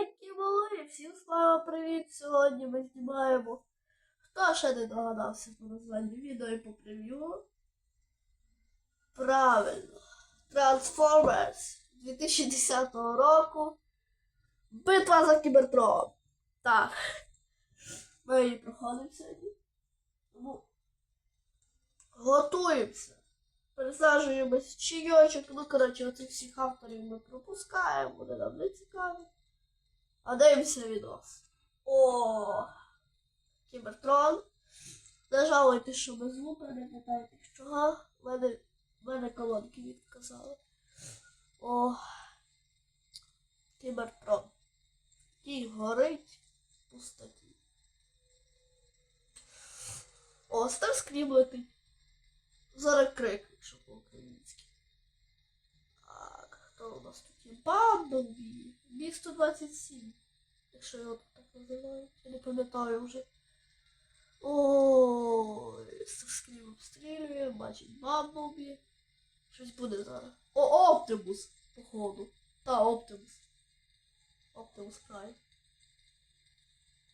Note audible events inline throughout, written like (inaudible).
маленькі мали, всім слава привіт! Сьогодні ми знімаємо. Хто ще не догадався по названню відео і по прев'ю? Правильно. Transformers 2010 року. Битва за Кібертрон. Так. Ми її проходимо сьогодні. Тому готуємося. Пересаджуємось в чайочок. Ну, коротше, оцих всіх авторів ми пропускаємо, вони нам не цікаві. А дивимося відос. О! Кібертрон. Не жалуйте, що без звука, не питайте чого. В мене, мене колонки відказали. О! Кібертрон. Який горить в пустоті. О, Старскрім летить. Зараз крик, якщо по-українськи. Так, хто у нас тут є? Бамблбі. Біг 127. Якщо його так називають. Я не пам'ятаю вже. Ой, Старскрім обстрілює, бачить Бамблбі. Щось буде зараз. О, Оптимус, походу. Та, Оптимус. Оптимус Прайм.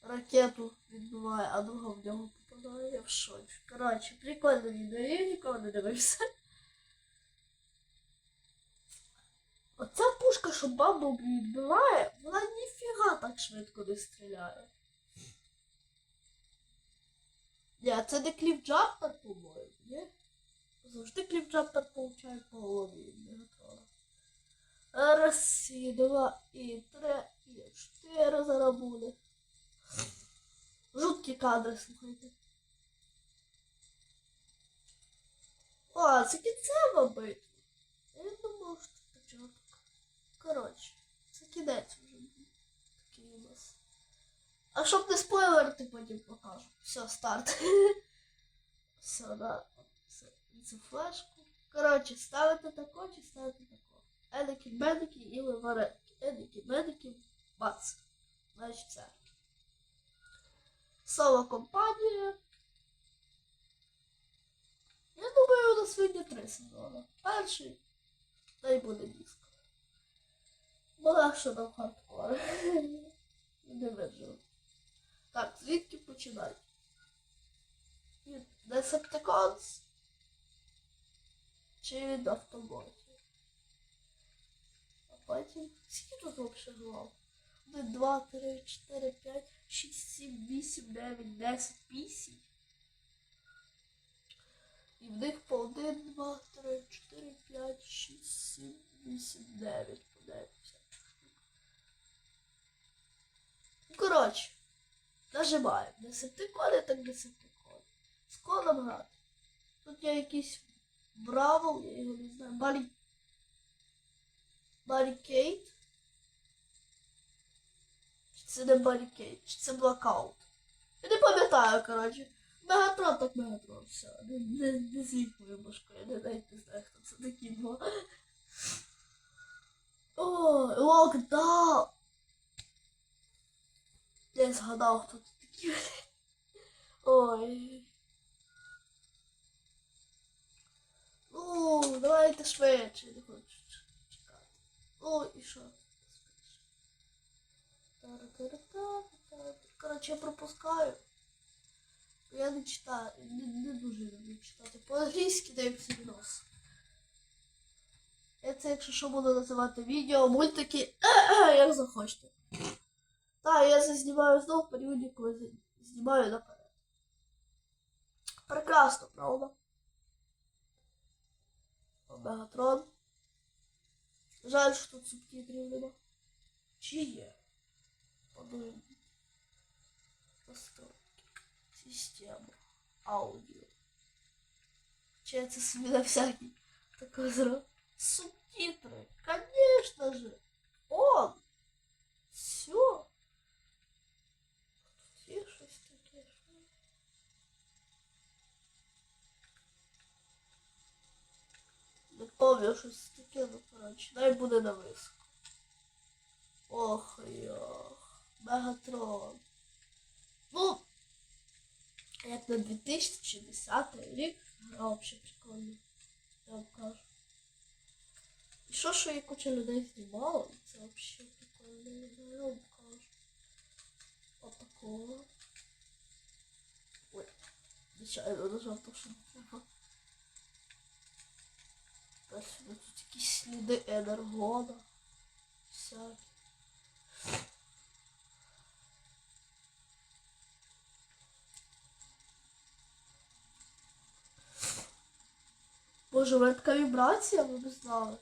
Ракету відбиває, а друга в нього попадає. В шоці. Коротше, прикольне відео, я ніколи не дивився. Оця пушка, що бабу відбиває, вона ніфіга так швидко не стріляє. Ні, а це не кліпджампер, по-моєму, ні? Завжди кліпджампер получає по голові від Мегатрона. Раз, і два, і три, і чотири зараз буде. Жуткі кадри, слухайте. О, це кінцева битва. Я не думав, що це початок. Коротше, це кінець вже. Такий у нас. А щоб не спойлерити, потім покажу. Все, старт. (laughs) Все. Це, це флешку. Коротше, ставите тако чи ставите тако. Едики, медики і варетки. Едики, медики, бац. Значить це. Соло компанія. Я думаю, у нас вийде три сезони. Перший, та й буде диск. Була що там хардкор. (laughs) Не вижив. Так, звідки починати? Від Decepticons чи від автоботів? А потім... Скільки тут взагалі глав? 1, 2, 3, 4, 5, 6, 7, 8, 9, 10, 8. І в них по 1, 2, 3, 4, 5, 6, 7, 8, 9. По 9 коротше, нажимаємо. Десептикони, так десептикони. З колом грати. Тут є якийсь бравл, я його не знаю, Барі... Баррикейд. Чи це не баррикейд, чи це блокаут. Я не пам'ятаю, коротше. Мегатрон так Мегатрон, все. Не, не, не звіть мою башку, я не навіть не знаю, хто це такий був. О, локдаун. (laughs) Я згадав, хто тут такий. Ой. Ну, давайте швидше, не хочу чекати. Ну, і що? Короче, я пропускаю. Я не читаю, не, не дуже люблю читати. По-англійськи дивимося відос. Я це, якщо що, буду називати відео, мультики, (clears throat) як захочете. Так, я це знімаю знову в періоді, коли знімаю наперед. Прекрасно, правда? Мегатрон. Жаль, що тут субтитрів нема. Чи є? Подумаємо. Настройки. Система. Аудио. Чи я це собі на всякий такой зроб. Субтитры. Конечно же. Он. Ов'я щось таке, ну коротше. Дай буде на виску. Ох йох. Мегатрон. Ну, як на 2010 рік гра взагалі прикольно. Я вам кажу. І що, що я куча людей знімала, це взагалі прикольно. Я вам кажу. Отакого. Ой, звичайно, нажав то, що не треба. Сюди тут якісь сліди енергона. Всякі. Боже, у мене така вібрація, ви б знали.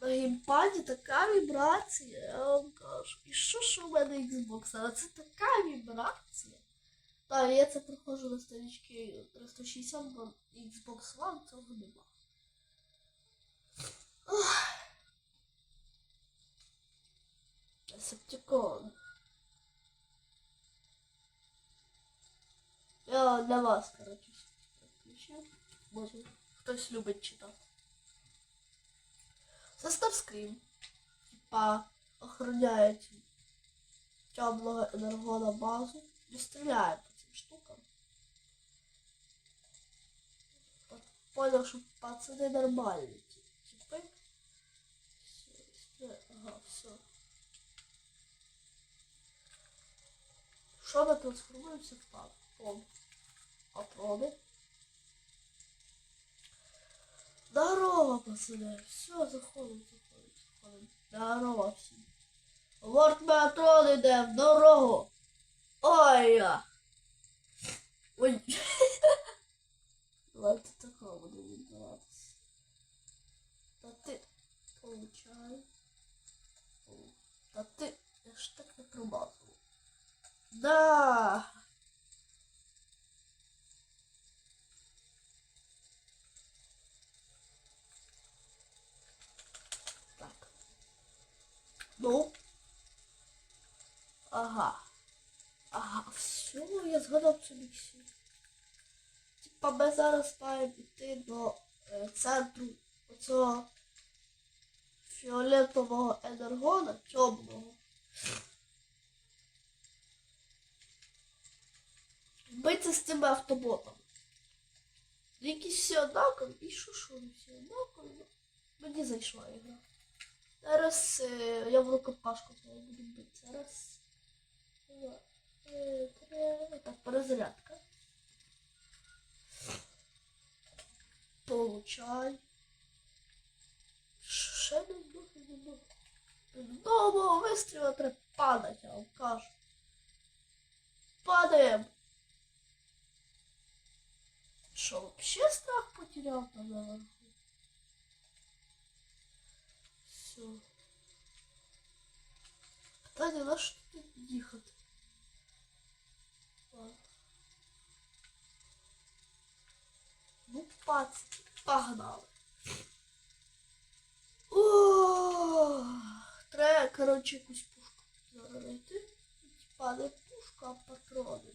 На геймпаді така вібрація, я вам кажу. І що ж у мене Xbox? Але це така вібрація. Так, я це проходжу на сторічки 360, бо Xbox One цього нема. Ох. Септикон. Я для вас, короче, включив. Може, хтось любить читати. Це Старскрім. Типа охороняють темного енергона базу і стріляє по цим штукам. Так, Понял, що пацани нормальні. Все, ми трансформуємося в пан? Пон. Патрони. Здорово, пацаны. Все, заходим, заходим, заходим. Здорово всім. Лорд Метрон йде в дорогу. Ой я. Ой. (laughs) Давайте такого буду відбуватися. Та ти получай. Та ти. Я ж так не пробував. Да. Так. Ну. Ага. Ага, все, я згадав цю місію. Типа ми зараз маємо йти до е, центру оцього фіолетового енергона, темного. Бити з цими автоботами. Якісь всі однакові, і що що вони всі однакові. ну, Мені зайшла ігра. Зараз е, я в рукопашку буду бити. Раз. Два. е, Три. Так, перезарядка. Получай. не вдох, не вдох. Знову вистріла треба падати, я вам кажу. Падаємо. Що, вообще страх потеряв там наверху? Все. Питання, на що тут їхати? Ладно. Ну, пацки, погнали. О, треба, Коротше, якусь пушку знайти. Типа не пушка, а патрони.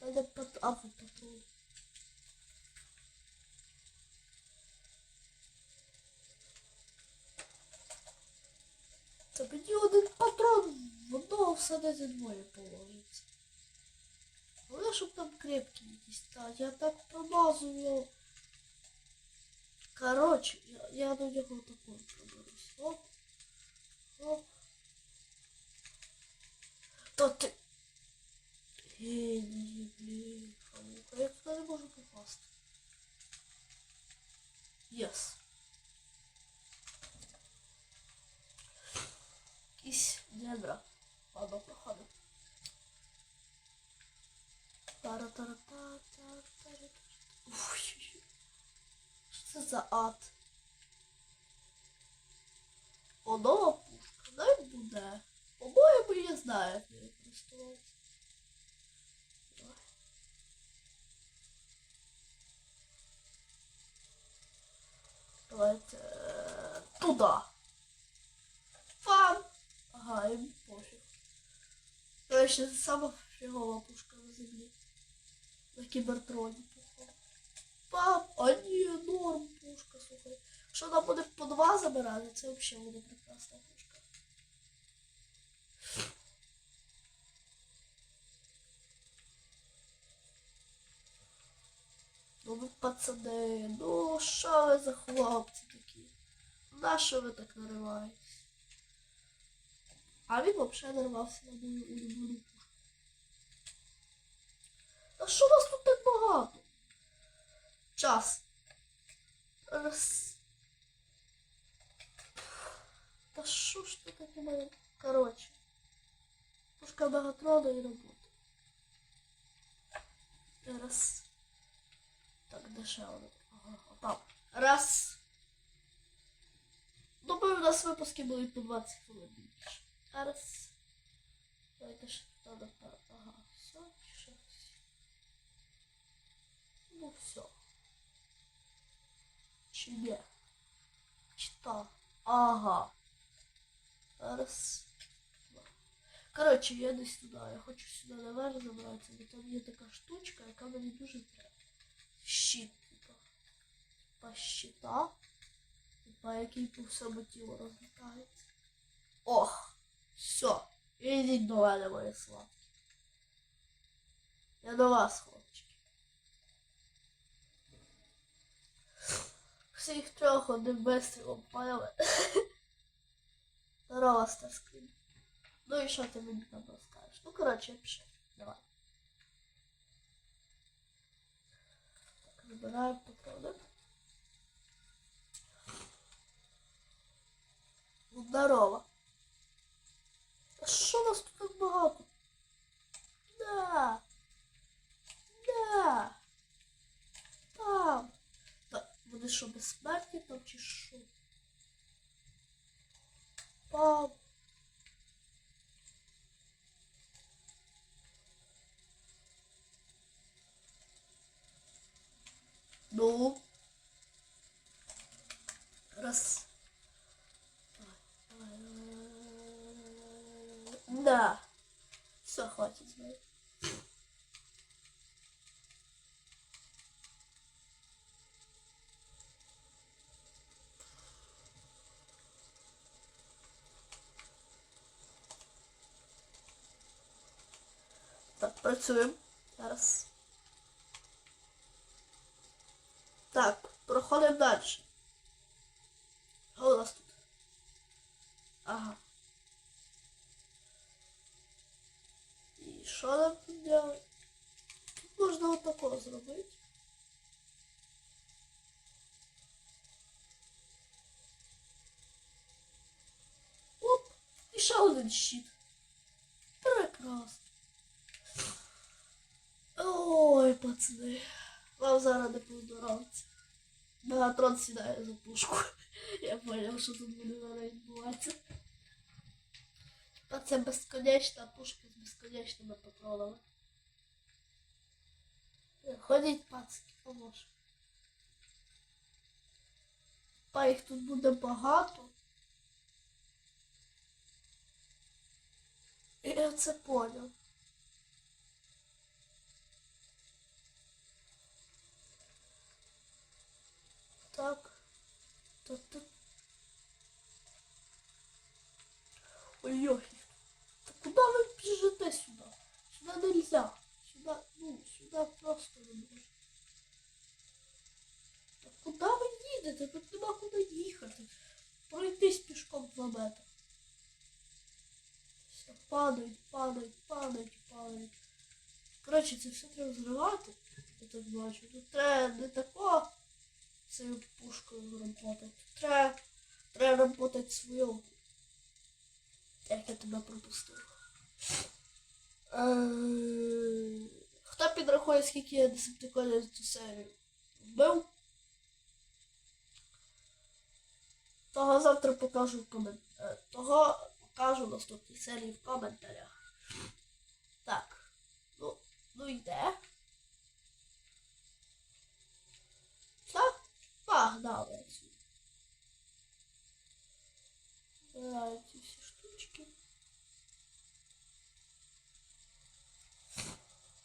Надо пат... А, вот патроны. Та мені один патрон в одного всадити двоє положиться. Але щоб там крепкі якісь та я так промазую. Короче, я, я до нього такой проберусь. Оп. Оп. Та ти. Геній, блін. Фанука, я туди не можу попасти. Єс. Якісь недра. Ладно, проходимо. тара тара та тара тара Ух, що це за ад? О, нова пушка, не буде. По-моєму, я знаю, як нею користуватися. Давайте е, туда. Фан. Ага, їм пофіг. Короче, це сама фігова пушка на землі. На кібертроні, походу. Пап, а ні, норм пушка, слухай. Якщо вона буде по два забирати, це взагалі буде прекрасна пушка. Ну ви пацани, ну що ви за хлопці такі? На що ви так нариваєтесь? А він взагалі нарвався на мою улюблену пушку. Та що вас тут так багато? Час. Раз. Та що ж ти таке моє? Короче. Пушка Мегатрона і робота. Раз. Так, де ще один? Ага, там. Раз. Думаю, у нас випуски будуть по 20 хвилин більше. Раз. Давайте ще туди напевно. Ага, все, ще. Ну все. Чи ні? Чи так? Ага. Раз. Два. Коротше, я десь туди. Я хочу сюди наверх забратися, бо там є така штучка, яка мені дуже треба. Щит, типа. Типа щита. Типа, який по всьому тілу розлітається. Ох! Все. Ідіть до мене, мої сладкі. Я до вас, хлопчики. Всіх трьох одним вистрілом поняли. (laughs) Здорово, Старскрін. Ну і що ти мені там розкажеш? Ну, коротше, я пішов. Давай. Так, вибираємо патрони. Ну, Здорово. А що вас тут так багато? Да. Да. Там. Та вони що, безсмертні там чи? Пам. Ну. Раз. Да. Все, хватит працюємо. Зараз. Так, проходимо далі. Що у нас тут? Ага. І що нам тут делать? Тут можна отако зробити. Оп! І ще один щит. Прекрасно. Ой, пацани. Вам зараз не поздоровиться. Мегатрон сідає за пушку. Я поняв, що тут буде зараз відбуватися. А це безконечна пушка з безконечними патронами. Ходіть, пацки, поможе. Па їх тут буде багато. І я це поняв. Так. Тут, тут. Ой-ой. Да куда вы бежите сюда? Сюда нельзя. Сюда, ну, сюда просто не можна. Та куди ви їдете? Тут нема куди їхати. Пройтись пішком два метри. Все, падають, падають, падають, падають. Коротше, це все треба зривати. Я так бачу. Тут треба не тако цією пушкою работати. Треба, треба работати своєю. Як я тебе пропустив. Е, Хто підрахує, скільки я десептиконів цю серію вбив? Того завтра покажу в комент... е, Того покажу в наступній серії в коментарях. Так. Ну, ну йде. Так, погнали отсюда. Забираю ці всі штучки.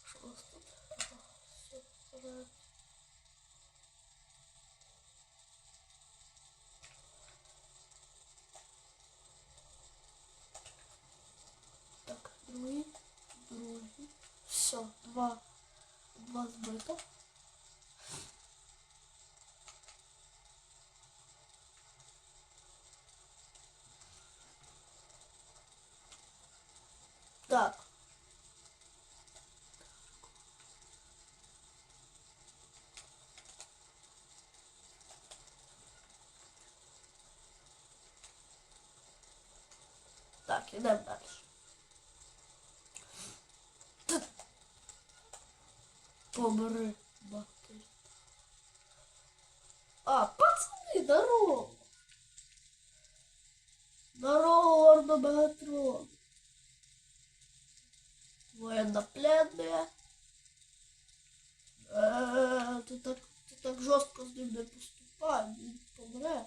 Що у нас тут? Ага, все, забираю. Так, другий, другий. Все, два, два збито. Так. Так, ідемо дальше. Побери бактерії. А, пацаны, здорово! Здорово, ордо багатрон! Военнопленные. Е, ти так, ти так жорстко з ним не поступай, він помре.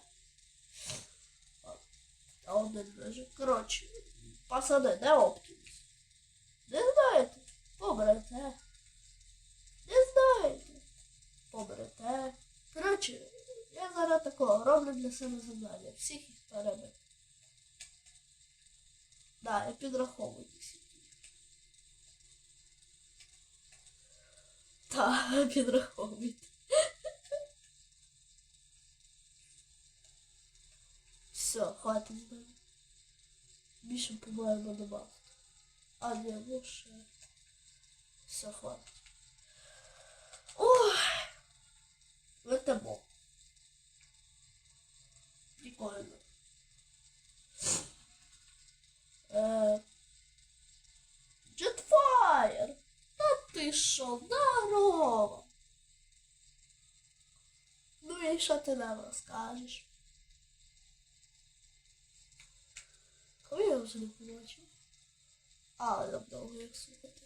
А, один лежить. Коротше, пацани, де Оптимус? Не знаєте? Помрете. Не знаєте? Помрете. Коротше, я зараз такого роблю для себе завдання. Всіх їх перебити. Да, я підраховую Так, (laughs) підраховуйте. Все, хватить з мене. Більше, по-моєму, добавити. А, ні, ну ще. Все, хватить. Ой! Летимо. Прикольно. Е, Jetfire! Ти що, здорово! Ну і що ти нам розкажеш? Коли я вже не побачив? А, нам довго як слухати.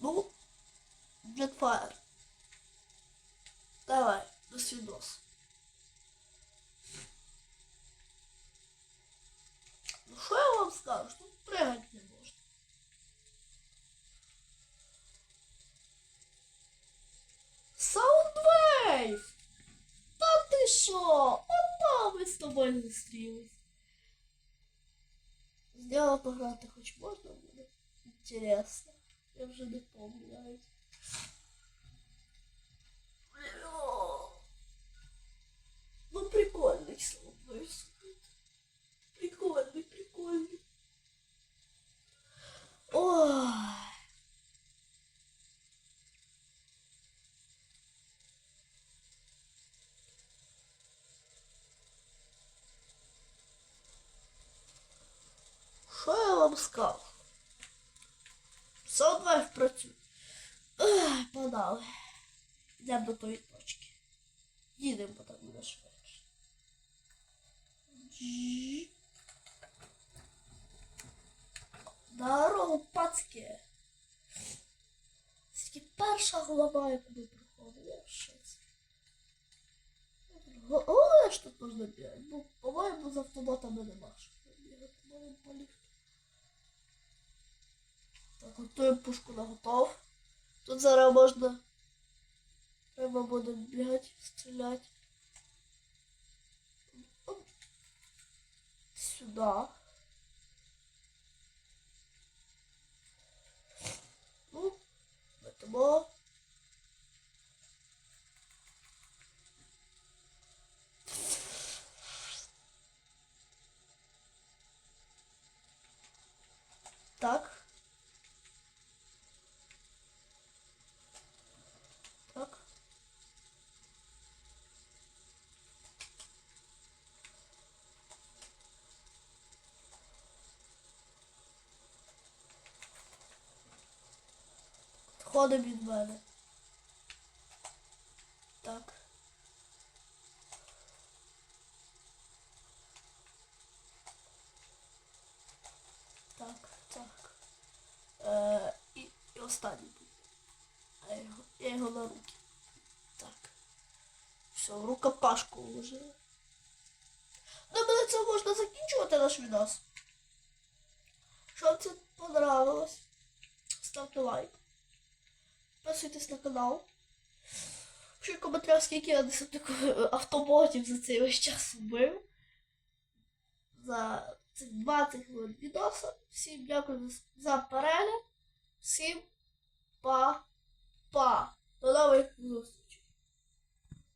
Ну, Jetfire. Свидос. Ну що я вам скажу? Тут пригати не можна. Саундвейв! Та ти що? Опа, ми з тобою зустрілись. Сделала пограти хоч можна буде? Інтересно. Я вже не помню Я вам працює. Подали. Йдемо до тої точки. Їдемо, бо так буде швидше. Здорово, пацки. Тільки перша голова, яку ми проходили. Я шоці. Головне, що тут можна бігати. Ну, по-моєму, з автоматами нема що бігати. Можемо по ліфту. Так, готуємо пушку на готов. Тут зараз можна. Треба буде бігати, стріляти. Оп. Сюди. Ну, летимо. Так. Так. Ходимо від мене. Так. Так, так. Е, і, і останній я його, я його на руки. Так. Все, рукопашку вже. Ну, мене це можна закінчувати наш відос. Якщо вам понравилось, ставте лайк. Підписуйтесь на канал. Пишіть коментарі, скільки я десяток е, автоботів за цей весь час вбив. За цих 20 хвилин відоса. Всім дякую за перегляд. Всім па-па. До нових зустрічей.